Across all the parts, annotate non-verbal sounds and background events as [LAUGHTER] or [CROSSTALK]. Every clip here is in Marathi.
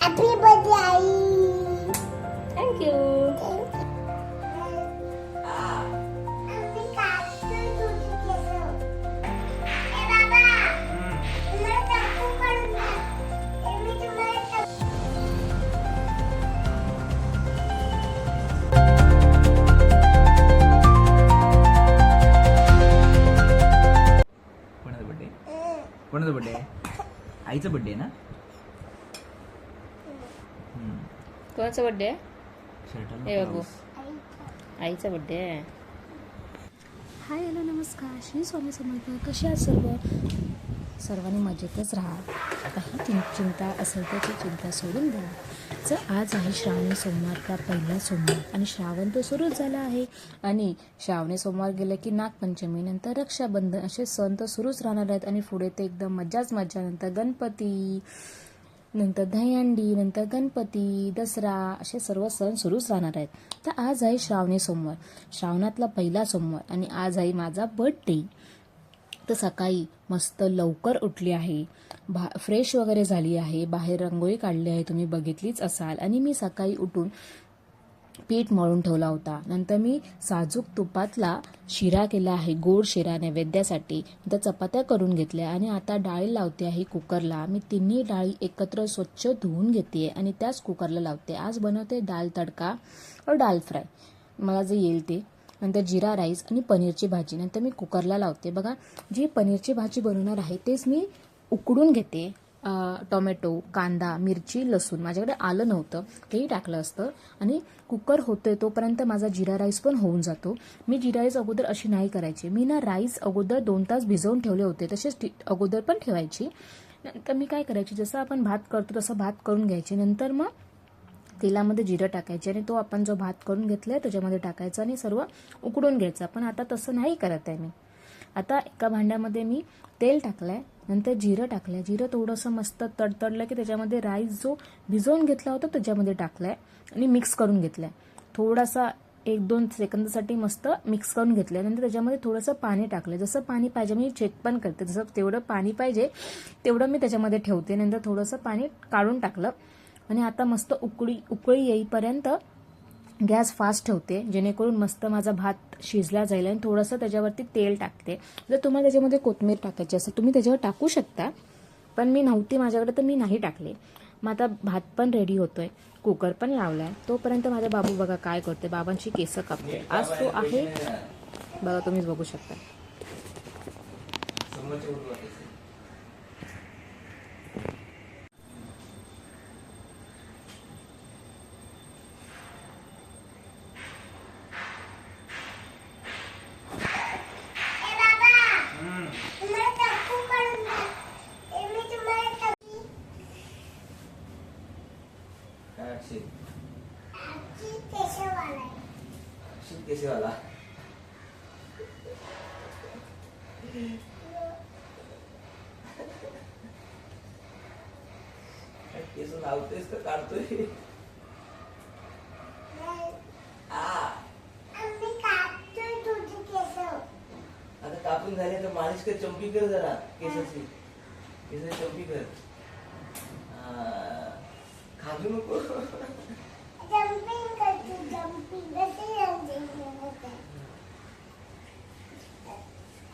हॅपी बर्थडे आई थँक्यू कोणाचा बड्डे कोणाचा बड्डे आहे आईचा बड्डे ना? कोणाचा बड्डे आहे? हे बघू. आईचा बड्डे आहे. हाय हॅलो नमस्कार. श्री स्वामी समर्थ. कसे आहात सर्व? सर्वांनी मजेतच राहा काही चिं चिंता असेल तर ती चिंता सोडून द्या. जर आज आहे श्रावणी सोमवारचा पहिला सोमवार? आणि श्रावण तर सुरूच झाला आहे. आणि श्रावणी सोमवार गेलं की नागपंचमी नंतर रक्षाबंधन असे सण तर सुरूच राहणार आहेत. आणि पुढे ते एकदम मज्जाच मज्जा नंतर गणपती. नंतर दहीहंडी नंतर गणपती दसरा असे सर्व सण सुरूच राहणार आहेत. तर आज आहे श्रावणी सोमवार. श्रावणातला पहिला सोमवार आणि आज आहे माझा बर्थडे तर सकाळी मस्त लवकर उठली आहे. भा फ्रेश वगैरे झाली आहे. बाहेर रांगोळी काढली आहे. तुम्ही बघितलीच असाल. आणि मी सकाळी उठून पीठ मळून ठेवला होता. नंतर मी साजूक तुपातला शिरा केला आहे गोड शिरा नैवेद्यासाठी. नंतर चपात्या करून घेतल्या आणि आता डाळी लावते आहे कुकरला. मी तिन्ही डाळी एकत्र स्वच्छ धुवून घेते आणि त्याच कुकरला लावते. आज बनवते डाळ तडका और डाळ फ्राय. मला जे येईल ते. नंतर जिरा राईस आणि पनीरची भाजी. नंतर मी कुकरला लावते. बघा जी पनीरची भाजी बनवणार आहे तेच मी उकडून घेते. टोमॅटो कांदा मिरची लसूण. माझ्याकडे आलं नव्हतं. तेही टाकलं असतं. आणि कुकर होतोय तोपर्यंत माझा जिरा राईस पण होऊन जातो. मी जिरा राईस अगोदर अशी नाही करायची. मी ना राईस अगोदर दोन तास भिजवून ठेवले होते. तसेच अगोदर पण ठेवायची. नंतर मी काय करायची? जसं आपण भात करतो तसं भात करून घ्यायची. नंतर मग तेलामध्ये जिरं टाकायचे आणि तो आपण जो भात करून घेतलाय त्याच्यामध्ये टाकायचा आणि सर्व उकडून घ्यायचा. पण आता तसं नाही करत आहे मी. आता एका भांड्यामध्ये मी तेल टाकलं आहे नंतर जिरं टाकलंय. जिरं थोडंसं मस्त तडतडलं की त्याच्यामध्ये राईस जो भिजवून घेतला होता त्याच्यामध्ये टाकलाय आणि मिक्स करून घेतलाय. थोडासा एक दोन सेकंदासाठी मस्त मिक्स करून घेतलंय. नंतर त्याच्यामध्ये थोडंसं पाणी टाकलं जसं पाणी पाहिजे मी चेक पण करते. जसं तेवढं पाणी पाहिजे तेवढं मी त्याच्यामध्ये ठेवते. नंतर थोडंसं पाणी काढून टाकलं. आणि आता मस्त उकळी उकळी येईपर्यंत गॅस फास्ट ठेवते जेणेकरून मस्त माझा भात शिजला जाईल आणि थोडंसं त्याच्यावरती तेल टाकते. जर तुम्हाला त्याच्यामध्ये कोथमीर टाकायची असेल तुम्ही त्याच्यावर टाकू शकता पण मी नव्हती माझ्याकडे तर मी नाही टाकले. मग आता भात पण रेडी होतोय कुकर पण लावला आहे तोपर्यंत माझा बाबू बघा काय करते बाबांची केस कापते. आज तो आहे बघा तुम्हीच बघू शकता समोरच्या उठू वाटायचं. ए बाबा, मला चाकू काढून द्या. ए, मी तुम्हाला चाकू- काय अक्षय आजी केशवाला आहे. अक्षय केसेवाला काय केस लावतोयस का काढतोय? केस. आता कापून झाले तर मालिश कर चंपी कर जरा केसाची. केसाची चंपी कर. खाजू नको Jumping करते, jumping. जसे jumping करत आहे.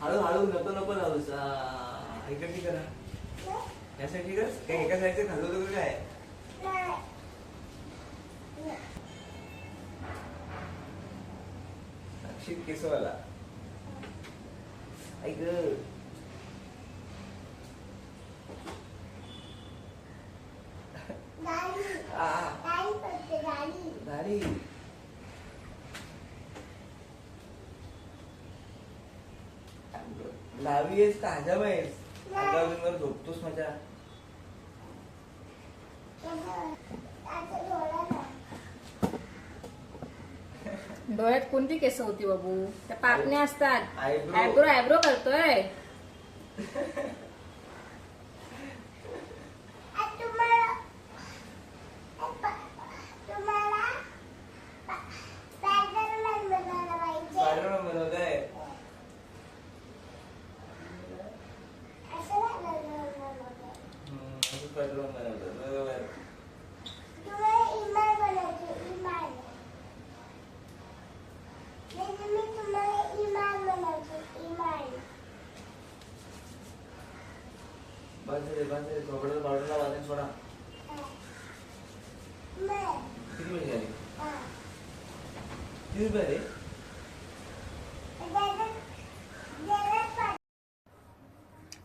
हळू हळू नको नको लावूस ऐकटी करा यासाठी कर काय एका साईडचे खाल्लो तर काय? नाही. अक्षित केसवाला ऐक गाडी. आ गाडी लावी आहेस का हजाम आहेस हजामीवर झोपतोस माझ्या डोळ्यात कोणती केस होती बाबू? त्या पापण्या असतात. आयब्रो आयब्रो करतोय. [LAUGHS]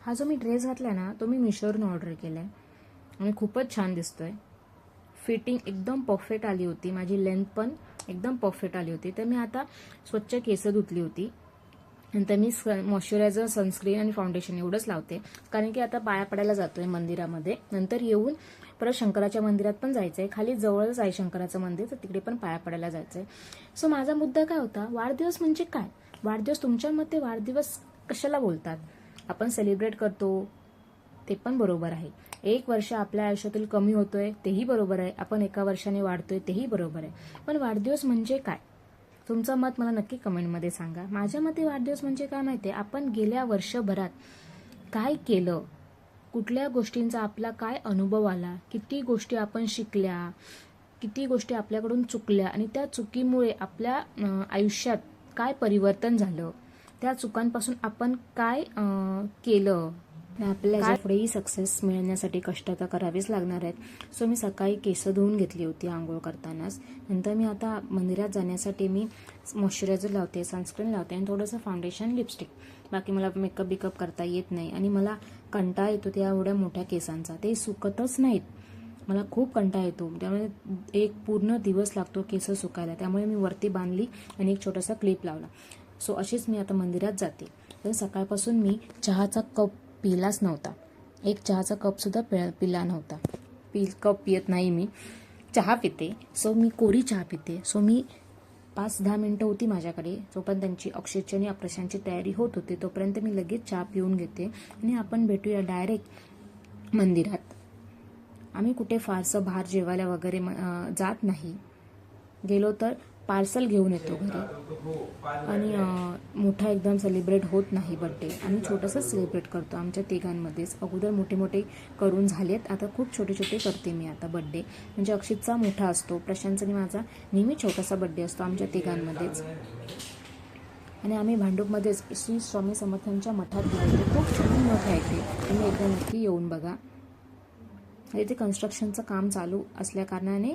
हा जो मी ड्रेस घातला ना तो मी मिशोवरून ऑर्डर केला आहे आणि खूपच छान दिसतोय. फिटिंग एकदम परफेक्ट आली होती. माझी लेंथ पण एकदम परफेक्ट आली होती. तर मी आता स्वच्छ केस धुतली होती. नंतर मी मॉइश्चरायझर सनस्क्रीन आणि फाउंडेशन एवढंच लावते. कारण की आता पाया पडायला जातोय मंदिरामध्ये. नंतर येऊन परत शंकराच्या मंदिरात पण जायचं आहे खाली जवळच आहे शंकराचं मंदिर तर तिकडे पण पाया पडायला जायचं आहे सो माझा मुद्दा काय होता? वाढदिवस म्हणजे काय? वाढदिवस तुमच्या मते वाढदिवस कशाला बोलतात? आपण सेलिब्रेट करतो ते पण बरोबर आहे. एक वर्ष आपल्या आयुष्यातील कमी होतोय तेही बरोबर आहे. आपण एका वर्षाने वाढतोय तेही बरोबर आहे. पण वाढदिवस म्हणजे काय? तुमचं मत मला नक्की कमेंटमध्ये सांगा. माझ्या मते वाढदिवस म्हणजे काय माहिती आहे? आपण गेल्या वर्षभरात काय केलं? कुठल्या गोष्टींचा आपला काय अनुभव आला? किती गोष्टी आपण शिकल्या? किती गोष्टी आपल्याकडून चुकल्या? आणि त्या चुकीमुळे आपल्या आयुष्यात काय परिवर्तन झालं? त्या चुकांपासून आपण काय केलं? आपल्याला पुढेही सक्सेस मिळण्यासाठी कष्ट तर करावेच लागणार आहेत. सो मी सकाळी केस धुवून घेतली होती आंघोळ करतानाच. नंतर मी आता मंदिरात जाण्यासाठी मी मॉइश्चरायझर लावते सनस्क्रीन लावते आणि थोडंसं फाउंडेशन लिपस्टिक बाकी मला मेकअप बिकअप करता येत नाही आणि मला कंटाळा येतो त्या एवढ्या मोठ्या केसांचा. ते सुकतच नाहीत. मला खूप कंटाळा येतो. त्यामुळे एक पूर्ण दिवस लागतो केस सुकायला. त्यामुळे मी वरती बांधली आणि एक छोटासा क्लिप लावला. सो अशीच मी आता मंदिरात जाते. तर सकाळपासून मी चहाचा कप पिलाच नव्हता. एक चहाचा कपसुद्धा पिळा पिला नव्हता. पी कप पियत नाही मी. चहा पिते. सो मी कोरी चहा पिते. सो मी पाच दहा मिनटं होती माझ्याकडे. जोपर्यंत त्यांची ऑक्सिजन आणि ऑपरेशनची तयारी होत होती तोपर्यंत मी लगेच चहा पिऊन घेते. आणि आपण भेटूया डायरेक्ट मंदिरात. आम्ही कुठे फारसं बाहेर जेवायला वगैरे म- जात नाही. गेलो तर पार्सल घेऊन येतो घरी. आणि मोठा एकदम सेलिब्रेट होत नाही बड्डे आम्ही छोटंसंच सेलिब्रेट करतो आमच्या तिघांमध्येच. अगोदर मोठे मोठे करून झालेत. आता खूप छोटे छोटे करते मी आता बड्डे म्हणजे अक्षितचा मोठा असतो. प्रशांतचा आणि माझा. नेहमी छोटासा बड्डे असतो आमच्या तिघांमध्येच. आणि आम्ही भांडूपमध्येच श्री स्वामी समर्थांच्या मठात गेलो. खूप छान मठ आहे ते. तुम्ही एकदा नक्की येऊन बघा. इथे कन्स्ट्रक्शनचं काम चालू असल्या कारणाने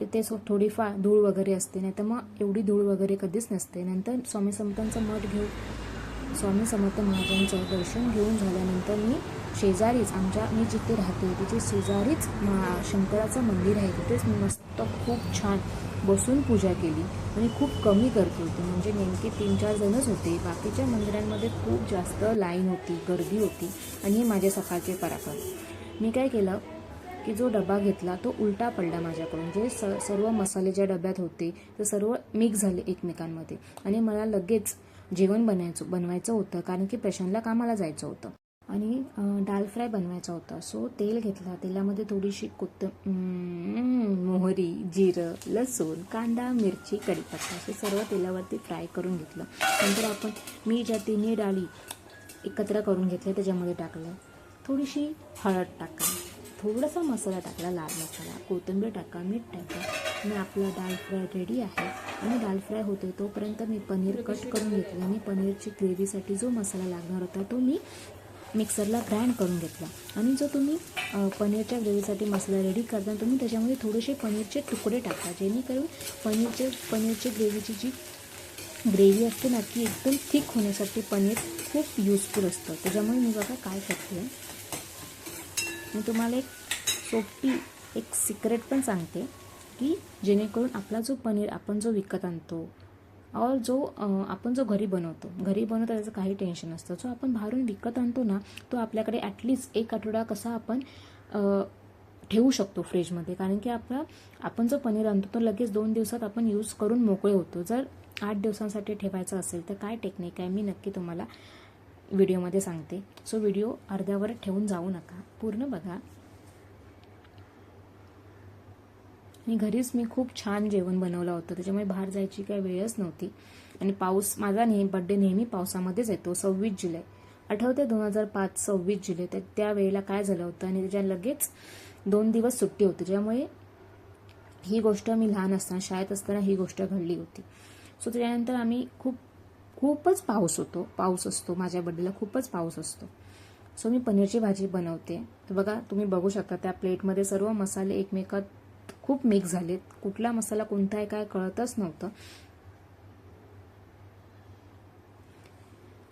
तिथे सो थोडीफार धूळ वगैरे असते नाही तर मग एवढी धूळ वगैरे कधीच नसते. नंतर स्वामी समर्थांचं मठ घेऊ स्वामी समर्थ महाराजांचं दर्शन घेऊन झाल्यानंतर मी शेजारीच आमच्या मी जिथे राहते तिथे शेजारीच महा शंकराचं मंदिर आहे. तिथेच मी मस्त खूप छान बसून पूजा केली आणि खूप कमी करते होती. म्हणजे नेमके तीन चार जणच होते. बाकीच्या मंदिरांमध्ये खूप जास्त लाईन होती गर्दी होती आणि हे माझे सकाळचे पराक्रम. मी काय केलं की जो डबा घेतला तो उलटा पडला माझ्याकडून. जे स सर्व मसाले ज्या डब्यात होते ते सर्व मिक्स झाले एकमेकांमध्ये. आणि मला लगेच जेवण बनायचं बनवायचं होतं कारण की प्रशांतला कामाला जायचं होतं. आणि डाल दाल फ्राय बनवायचा होता. सो तेल घेतला. तेलामध्ये थोडीशी कोत मोहरी जिरं लसूण कांदा मिरची कढीपत्ता हे सर्व तेलावरती फ्राय करून घेतलं. नंतर आपण मी ज्या तिन्ही डाळी एकत्र करून घेतल्या त्याच्यामध्ये टाकलं थोडीशी हळद टाका थोडासा मसाला टाकला लाल मसाला कोथिंबीर टाका मीठ टाका. आणि आपला दाल फ्राय रेडी आहे. आणि दाल फ्राय होतो तोपर्यंत मी पनीर कट करून घेतलं. आणि पनीरची ग्रेव्हीसाठी जो मसाला लागणार होता तो मी मिक्सरला ग्राइंड करून घेतला. आणि जो तुम्ही पनीरच्या ग्रेव्हीसाठी मसाला रेडी करताना तुम्ही त्याच्यामध्ये थोडेसे पनीरचे तुकडे टाका. जेणेकरून पनीरचे पनीरची ग्रेव्हीची जी ग्रेव्ही असते ना ती एकदम थिक होण्यासाठी पनीर खूप युजफुल असतं. त्याच्यामुळे मी बघा काय करते. मी तुम्हाला एक सोपी एक सिक्रेट पण सांगते की जेणेकरून आपला जो पनीर आपण जो विकत आणतो और जो आपण जो घरी बनवतो घरी बनवतो त्याचं काही टेन्शन नसतं. जो आपण बाहेरून विकत आणतो ना तो आपल्याकडे ॲटलिस्ट एक आठवडा कसा आपण ठेवू शकतो फ्रीजमध्ये कारण की आपला आपण जो पनीर आणतो तो लगेच दोन दिवसात आपण यूज करून मोकळे होतो. जर आठ दिवसांसाठी ठेवायचं असेल तर काय टेक्निक आहे? मी नक्की तुम्हाला व्हिडिओमध्ये सांगते. सो व्हिडिओ अर्ध्यावर ठेवून जाऊ नका. पूर्ण बघा. आणि घरीच मी खूप छान जेवण बनवलं होतं. त्याच्यामुळे बाहेर जायची काही वेळच नव्हती. आणि पाऊस माझा नेहमी बड्डे नेहमी पावसामध्येच येतो सव्वीस जुलै. आठवते दोन हजार पाच सव्वीस जुलै. तर त्यावेळेला काय झालं होतं आणि त्याच्या लगेच दोन दिवस सुट्टी होती. ज्यामुळे ही गोष्ट मी लहान असताना शाळेत असताना ही गोष्ट घडली होती. सो त्याच्यानंतर आम्ही खूप खूपच पाऊस होतो. पाऊस असतो. माझ्या बड्डेला खूपच पाऊस असतो. सो मी पनीरची भाजी बनवते. तर बघा तुम्ही बघू शकता त्या प्लेटमध्ये सर्व मसाले एकमेकात खूप मिक्स झालेत. कुठला मसाला कोणता आहे काय कळतच नव्हतं.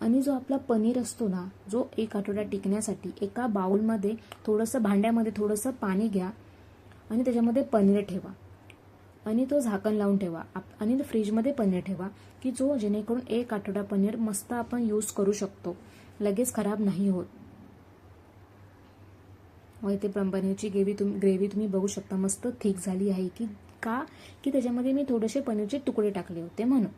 आणि जो आपला पनीर असतो ना जो एक आठवडा टिकण्यासाठी एका बाउलमध्ये थोडंसं भांड्यामध्ये थोडंसं पाणी घ्या आणि त्याच्यामध्ये पनीर ठेवा. आणि तो झाकण लावून ठेवा. आणि फ्रीजमध्ये पनीर ठेवा की जो जेणेकरून एक आठवडा पनीर मस्त आपण यूज करू शकतो. लगेच खराब नाही होत. व इथे पनीरची ग्रेव्ही तुम्ही ग्रेव्ही तुम्ही बघू शकता मस्त थिक झाली आहे. की का? की त्याच्यामध्ये मी थोडेसे पनीरचे तुकडे टाकले होते म्हणून.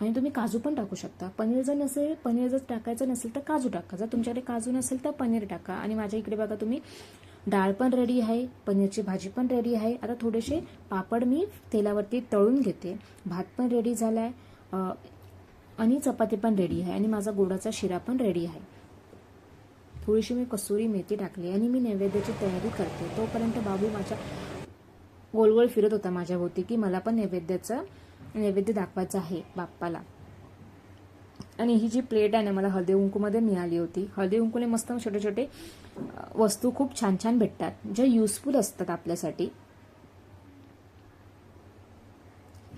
आणि तुम्ही काजू पण टाकू शकता. पनीर जर नसेल पनीर जर टाकायचं नसेल तर काजू टाका. जर तुमच्याकडे काजू नसेल तर पनीर टाका. आणि माझ्या इकडे बघा तुम्ही डाळ पण रेडी आहे पनीरची भाजी पण रेडी आहे. आता थोडेसे पापड मी तेलावरती तळून घेते. भात पण रेडी झाला आहे आणि चपाती पण रेडी आहे आणि माझा गोडाचा शिरा पण रेडी आहे. थोडीशी मी कसुरी मेथी टाकली आणि मी नैवेद्याची तयारी करते. तोपर्यंत बाबू माझ्या गोल गोल फिरत होता माझ्याभोवती की मला पण नैवेद्याचं नैवेद्य दाखवायचं आहे बाप्पाला. आणि ही जी प्लेट आहे ना मला हळदी कुंकूमध्ये मिळाली होती. हळदी कुंकूने मस्त छोटे छोटे वस्तू खूप छान छान भेटतात जे युजफुल असतात आपल्यासाठी.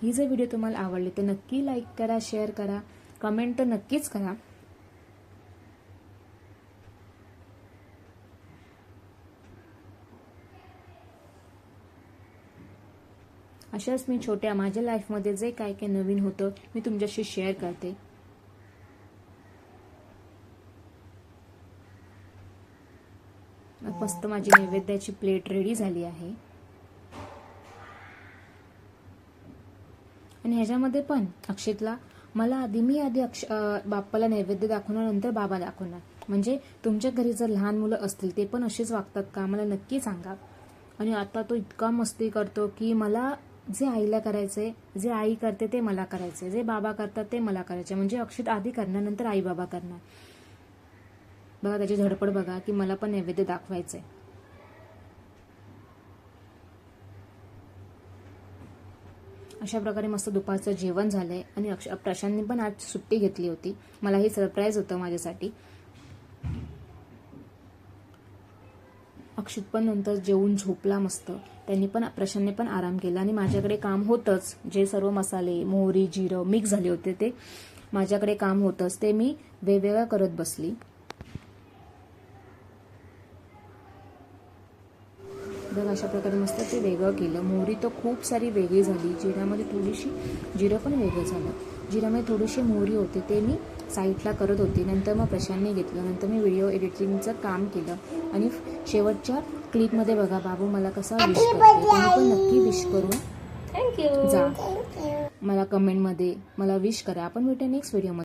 ही जर व्हिडिओ तुम्हाला आवडली तर नक्की लाईक करा शेअर करा कमेंट तर नक्कीच करा. अशाच मी छोट्या माझ्या लाईफमध्ये जे काय काय नवीन होतं मी तुमच्याशी शेअर करते. मस्त माझी नैवेद्याची प्लेट रेडी झाली आहे. आणि ह्याच्यामध्ये पण अक्षितला मला आधी मी आधी अक्ष बाप्पाला नैवेद्य दाखवणार नंतर बाबा दाखवणार. म्हणजे तुमच्या घरी जर लहान मुलं असतील ते पण असेच वागतात का? मला नक्की सांगा. आणि आता तो इतका मस्ती करतो की मला जे आईला करायचंय जे आई करते ते मला करायचंय जे बाबा करतात ते मला करायचे म्हणजे अक्षित आधी करणार नंतर आई बाबा करणार. बघा त्याची झडपड बघा की मला पण नैवेद्य दाखवायचंय. अशा प्रकारे मस्त दुपारचं जेवण झालंय आणि अक्ष प्रशांतने पण आज सुट्टी घेतली होती. मला हे सरप्राईज होतं माझ्यासाठी. अक्षित पण नंतर जेवून झोपला मस्त. त्यांनी पण प्रशांतने पण आराम केला आणि माझ्याकडे काम होतंच. जे सर्व मसाले मोहरी जिरं मिक्स झाले होते ते माझ्याकडे काम होतंच. ते मी वेगवेगळं करत बसली. बघ अशा प्रकारे मस्त ते वेगळं केलं. मोहरी तर खूप सारी वेगळी झाली. जिऱ्यामध्ये थोडीशी जिरं पण वेगळं झालं. जिऱ्यामध्ये थोडीशी मोहरी होते ते मी साईडला करत होती. नंतर मग प्रशांतने घेतलं. नंतर मी व्हिडिओ एडिटिंगचं काम केलं. आणि शेवटच्या क्लिपमध्ये बघा बाबू मला कसा विश करते. तुम्ही पण नक्की विश करून थँक्यू जा. मला कमेंटमध्ये मला विश करा. आपण भेटूया नेक्स्ट व्हिडिओमध्ये